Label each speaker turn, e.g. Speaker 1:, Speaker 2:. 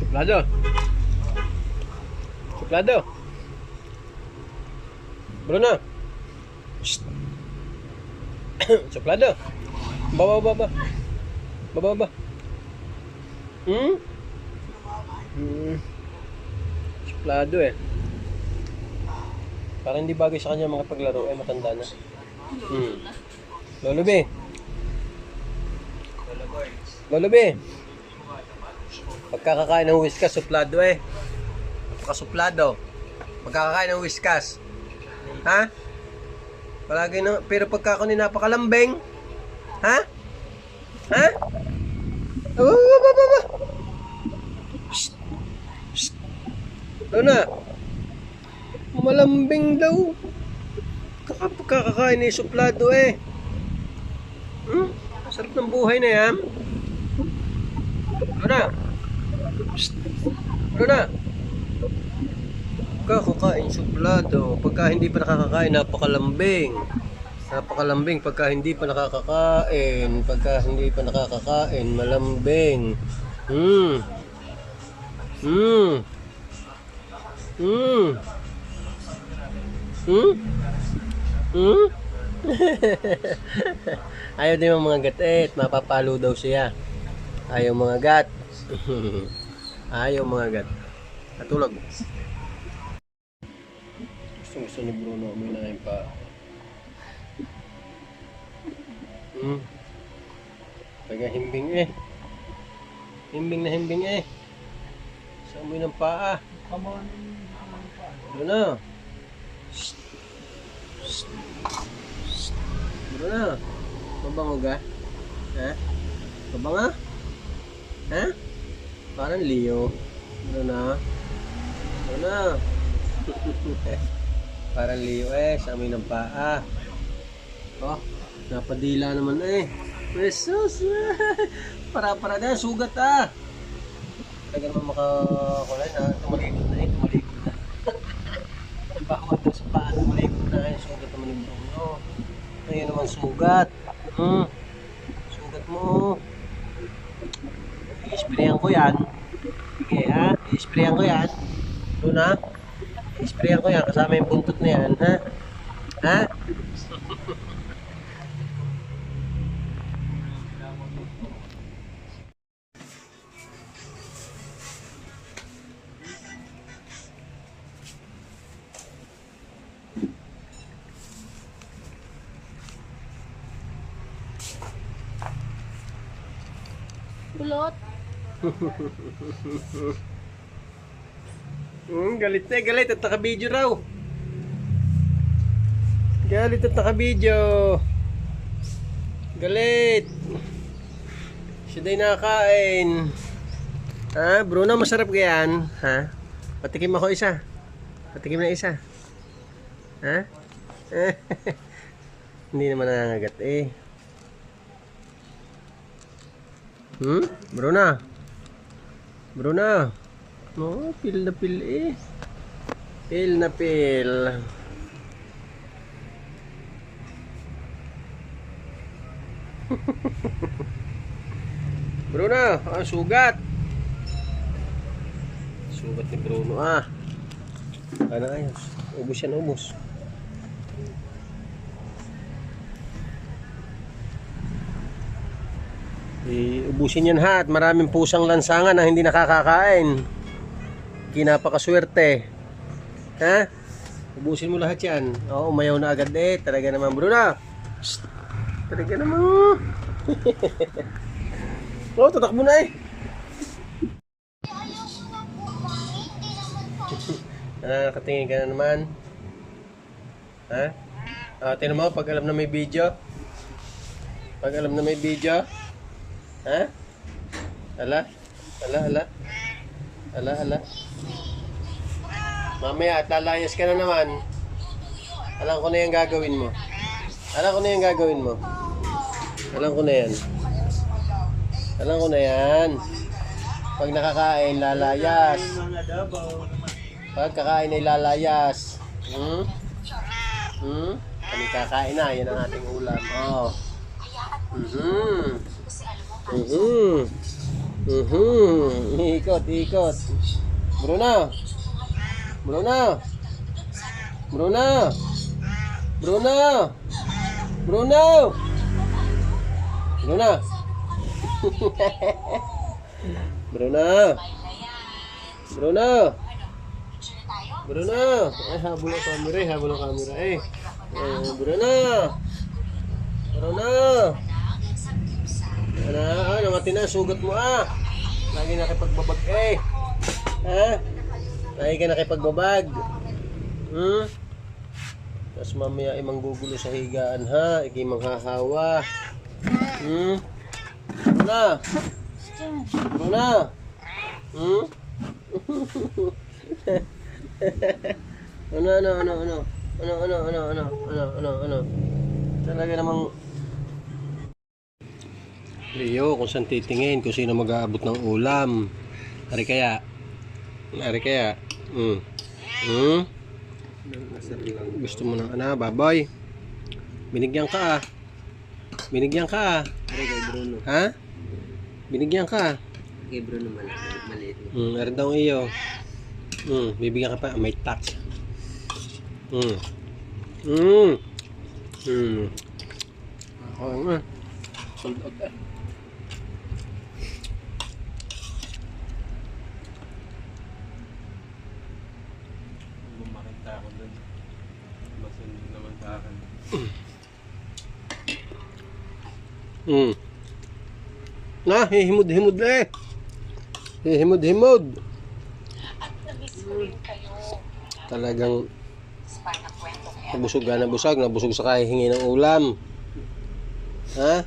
Speaker 1: Suplado. Suplado. Bruno. Shh. Suplado. Baba, baba. Baba, baba. Hmm? Hmm. Suplado eh. Parang hindi bagay sa kanya mga paglaro eh, matanda na. Hmm. Lolo B. Lolo B. Pagkakakain ng whiskas, suplado eh. Pagkasuplado. Pagkakakain ng whiskas. Ha? Palagi na, pero pagka ako ni napakalambing. Ha? Ha? Oh, ba, ba, ba. Shh. Ano na? Malambing daw. Kaka- Pagkakakain ni suplado eh. Hmm? Sarap ng buhay na yan. Ano na? Ano na? Kakakain suplado. Pagka hindi pa nakakakain, napakalambing. Napakalambing pagka hindi pa nakakakain. Pagka hindi pa nakakakain, malambing. Hmm. Hmm. Hmm. Hmm? Hmm? Ayaw din mga gatet. Mapapalo daw siya. Ayaw mga gat. Ayaw mga gat. Katulog. Gusto gusto ni Bruno uminahin pa. Hmm. Taga himbing eh. Himbing na himbing eh. Sa amoy ng paa. Bruno. Shh. Shh. Shh. Bruno. Mabango ka? Ha? Mabango? Ha? Parang Leo. Bruno. Bruno. Parang Leo eh. Sa amoy ng paa. Oh, napadila naman eh. Jesus! Para-para na, sugat ah! Talaga naman makakulay na, tumalikod na eh, tumalikod na. Bawat daw sa paa, tumalikod na eh, sugat naman yung Bruno. Ayun naman sugat. Hmm. Sugat mo. I-sprayan ko yan. Sige ha, i-sprayan ko yan. Doon ha. I-sprayan ko yan, kasama yung buntot na yan, ha? Ha?
Speaker 2: Kulot.
Speaker 1: Hmm, galit na, galit at naka-video raw. Galit at naka-video. Galit. Siya din nakakain. Ha, Bruno, masarap yan. Ha? Patikim ako isa. Patikim na isa. Ha? Hindi naman nangangagat eh. Hmm? Bruno? Bruno? Oo, oh, pil na pil eh. Pil na pil. Bruno, ang sugat. Sugat ni Bruno ah. Ano ayos? Ubus yan, ubus. Iubusin yan ha at maraming pusang lansangan na hindi nakakakain. Kinapakaswerte. Ha? Ubusin mo lahat yan. Oo, umayaw na agad eh. Talaga naman, Bruno. Shh. Talaga naman. Oh, tatakbo na eh. Nakatingin ka na naman. Ha? Ah, tingnan mo, pag alam na may video. Pag alam na may video. Ha? Ala? Ala, ala? Ala, ala? Mamaya, at lalayas ka na naman. Alam ko na yung gagawin mo. Alam ko na yung gagawin mo. Alam ko na yan. Alam ko na yan. Pag nakakain, lalayas. Pag kakain ay lalayas. Hmm? Hmm? Kami kakain na, yan ang ating ulam. Oh. Mhm. Mhm. Mhm. Ikot, ikot. Bruno. Bruno. Bruno. Bruno. Bruno. Bruno. Bruno. Bruno. Bruno. Ay, habol ang camera eh. Habol ang camera eh. Eh, Bruno. Bruno. Mati na, sugat mo ah. Lagi nakipagbabag eh. Ha? Lagi ka nakipagbabag. Hmm? Tapos mamaya ay manggugulo sa higaan ha. Ikay manghahawa. Hmm? Ano na? Ano na? Hmm? ano, ano, ano, ano? Ano, ano, ano, ano, ano, ano, ano? Talaga namang Leo, kung saan titingin, kung sino mag-aabot ng ulam. Ari kaya? Ari kaya? Hmm. Hmm? Gusto mo ng ano, baboy? Binigyan ka ah. Binigyan ka ah.
Speaker 3: Ari kay Bruno.
Speaker 1: Ha? Binigyan ka.
Speaker 3: Kay Bruno mali maliit.
Speaker 1: Hmm, meron daw iyo. Hmm, bibigyan ka pa. May tax. Hmm. Hmm. Hmm. Ako nga. Sold out eh.
Speaker 4: Makita ako dun. Masundo naman sa akin.
Speaker 1: Hmm. Na, hihimod-himod na eh. Hihimod-himod. Talagang nabusog ka, nabusog, nabusog sa kahihingi ng ulam. Ha?